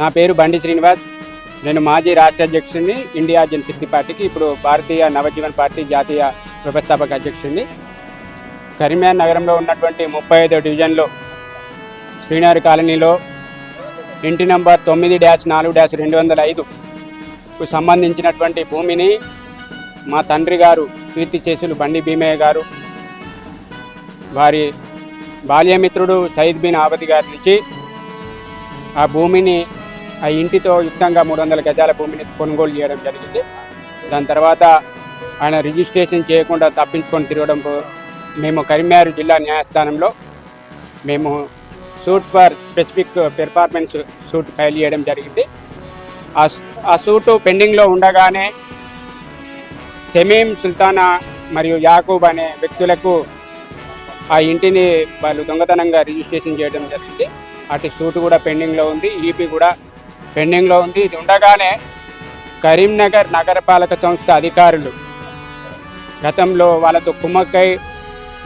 నా పేరు బండి శ్రీనివాస్. నేను మాజీ రాష్ట్ర అధ్యక్షుడిని ఇండియా జనశక్తి పార్టీకి ఇప్పుడు భారతీయ నవజీవన్ పార్టీ జాతీయ వ్యవస్థాపక అధ్యక్షుడిని. కరీంనగర్ నగరంలో ఉన్నటువంటి ముప్పై ఐదో డివిజన్లో శ్రీనగర్ కాలనీలో ఇంటి నంబర్ తొమ్మిది డ్యాష్ నాలుగు డ్యాష్ రెండు వందల ఐదుకు సంబంధించినటువంటి భూమిని మా తండ్రి గారు కీర్తి చేసులు బండి భీమయ్య గారు వారి బాల్యమిత్రుడు సయీద్ బిన్ ఆబది గారి నుంచి ఆ భూమిని ఆ ఇంటితో యుక్తంగా మూడు వందల గజాల భూమిని కొనుగోలు చేయడం జరిగింది. దాని తర్వాత ఆయన రిజిస్ట్రేషన్ చేయకుండా తప్పించుకొని తిరగడం మేము కరీంనగర్ జిల్లా న్యాయస్థానంలో మేము suit for specific performance suit file చేయడం జరిగింది. ఆ సూటు పెండింగ్లో ఉండగానే షమీం సుల్తానా మరియు యాకూబ్ అనే వ్యక్తులకు ఆ ఇంటిని వాళ్ళు దొంగతనంగా రిజిస్ట్రేషన్ చేయడం జరిగింది. అటు సూటు కూడా పెండింగ్లో ఉంది ఈపీ కూడా పెండింగ్లో ఉంది. ఇది ఉండగానే కరీంనగర్ నగరపాలక సంస్థ అధికారులు గతంలో వాళ్ళతో కుమ్మక్కై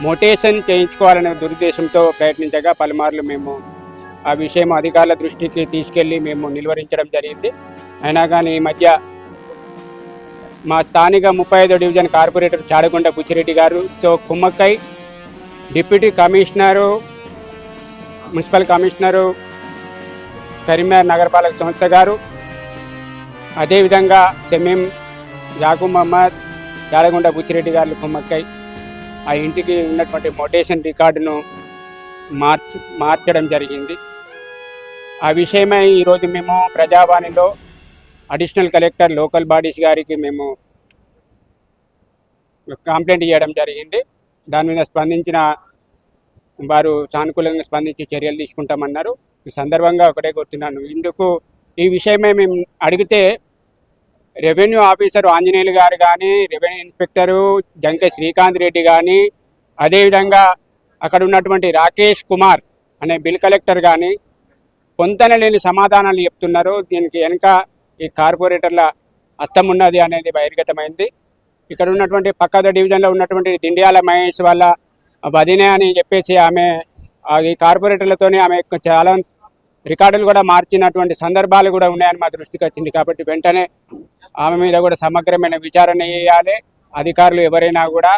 మొటేషన్ చేయించుకోవాలనే దురుద్దేశంతో ప్రయత్నించగా పలుమార్లు మేము ఆ విషయం అధికారుల దృష్టికి తీసుకెళ్ళి మేము నిలువరించడం జరిగింది. అయినా కానీ ఈ మధ్య మా స్థానిక ముప్పై ఐదో డివిజన్ కార్పొరేటర్ చాడగొండ బుచ్చిరెడ్డి గారుతో కుమ్మక్కై deputy commissioner municipal commissioner Karimnagar నగరపాలక సంస్థ గారు. అదేవిధంగా సెమీం యాకూబ్ మహమ్మద్ యాడగొండ బుచ్చిరెడ్డి గారు కుమ్మక్కై ఆ ఇంటికి ఉన్నటువంటి మొటేషన్ రికార్డును మార్చి మార్చడం జరిగింది. ఆ విషయమై ఈరోజు మేము ప్రజావాణిలో అడిషనల్ కలెక్టర్ లోకల్ బాడీస్ గారికి మేము కంప్లైంట్ చేయడం జరిగింది. దాని మీద స్పందించిన వారు సానుకూలంగా స్పందించి చర్యలు తీసుకుంటామన్నారు. ఈ సందర్భంగా ఒకటే కోరుతున్నాను. ఇందుకు ఈ విషయమే మేము అడిగితే రెవెన్యూ ఆఫీసర్ ఆంజనేయులు గారు కానీ రెవెన్యూ ఇన్స్పెక్టరు జంకె శ్రీకాంత్ రెడ్డి కానీ అదేవిధంగా అక్కడ ఉన్నటువంటి రాకేష్ కుమార్ అనే బిల్ కలెక్టర్ కానీ పొంతన లేని సమాధానాలు చెప్తున్నారు. దీనికి వెనుక ఈ కార్పొరేటర్ల అస్తం ఉన్నది అనేది బహిర్గతమైంది. ఇక్కడ ఉన్నటువంటి పక్కద డివిజన్లో ఉన్నటువంటి దిండియాల మహేష్ వాళ్ళ వదినే అని చెప్పేసి ఆమె ఆ ఈ కార్పొరేటర్లతోనే ఆమె చాలా రికార్డులు కూడా మార్చినటువంటి సందర్భాలు కూడా ఉన్నాయని మా దృష్టికి వచ్చింది. కాబట్టి వెంటనే ఆమె మీద కూడా సమగ్రమైన విచారణ చేయాలి. అధికారులు ఎవరైనా కూడా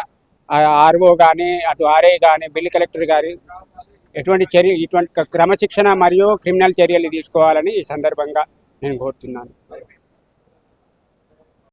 ఆర్ఓ కానీ అటు ఆర్ఐ కానీ బిల్ కలెక్టర్ గారి ఎటువంటి చర్య ఇటువంటి క్రమశిక్షణ మరియు క్రిమినల్ చర్యలు తీసుకోవాలని ఈ సందర్భంగా నేను కోరుతున్నాను.